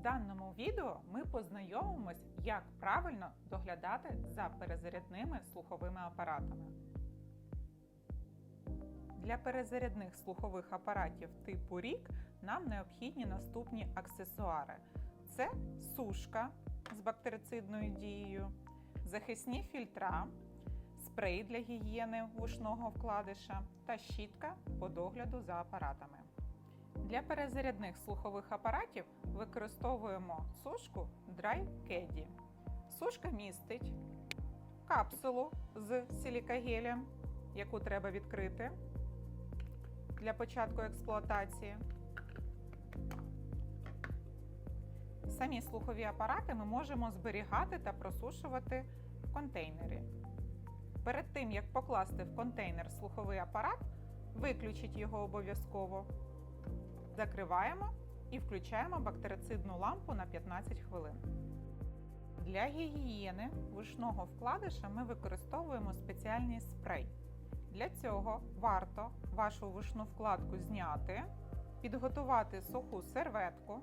даному відео ми познайомимось, як правильно доглядати за перезарядними слуховими апаратами. Для перезарядних слухових апаратів типу рік нам необхідні наступні аксесуари: це сушка з бактерицидною дією, захисні фільтра, спрей для гігієни вушного вкладиша та щітка по догляду за апаратами. Для перезарядних слухових апаратів використовуємо сушку Dry Caddy. Сушка містить капсулу з силікагелем, яку треба відкрити для початку експлуатації. Самі слухові апарати ми можемо зберігати та просушувати в контейнері. Перед тим, як покласти в контейнер слуховий апарат, виключіть його обов'язково. Закриваємо і включаємо бактерицидну лампу на 15 хвилин. Для гігієни вушного вкладиша ми використовуємо спеціальний спрей. Для цього варто вашу вушну вкладку зняти, підготувати суху серветку.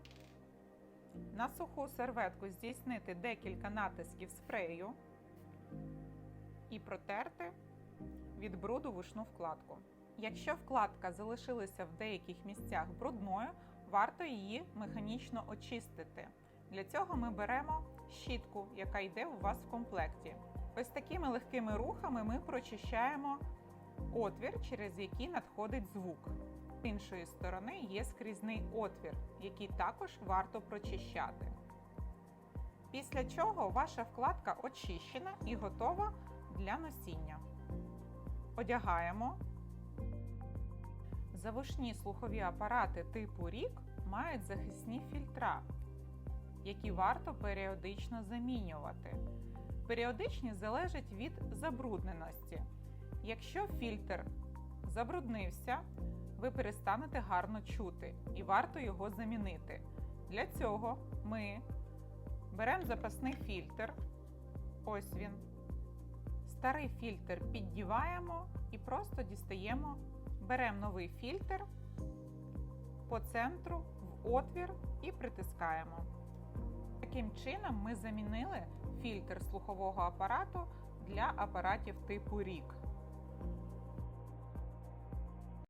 На суху серветку здійснити декілька натисків спрею і протерти від бруду вушну вкладку. Якщо вкладка залишилася в деяких місцях брудною, варто її механічно очистити. Для цього ми беремо щітку, яка йде у вас в комплекті. Ось такими легкими рухами ми прочищаємо отвір, через який надходить звук. З іншої сторони є скрізний отвір, який також варто прочищати. Після чого ваша вкладка очищена і готова для носіння. Одягаємо. Завушні слухові апарати типу рік мають захисні фільтра, які варто періодично замінювати. Періодичність залежить від забрудненості. Якщо фільтр забруднився, ви перестанете гарно чути і варто його замінити. Для цього ми беремо запасний фільтр. Ось він. Старий фільтр піддіваємо і просто дістаємо, беремо новий фільтр по центру в отвір і притискаємо. Таким чином ми замінили фільтр слухового апарату для апаратів типу рік.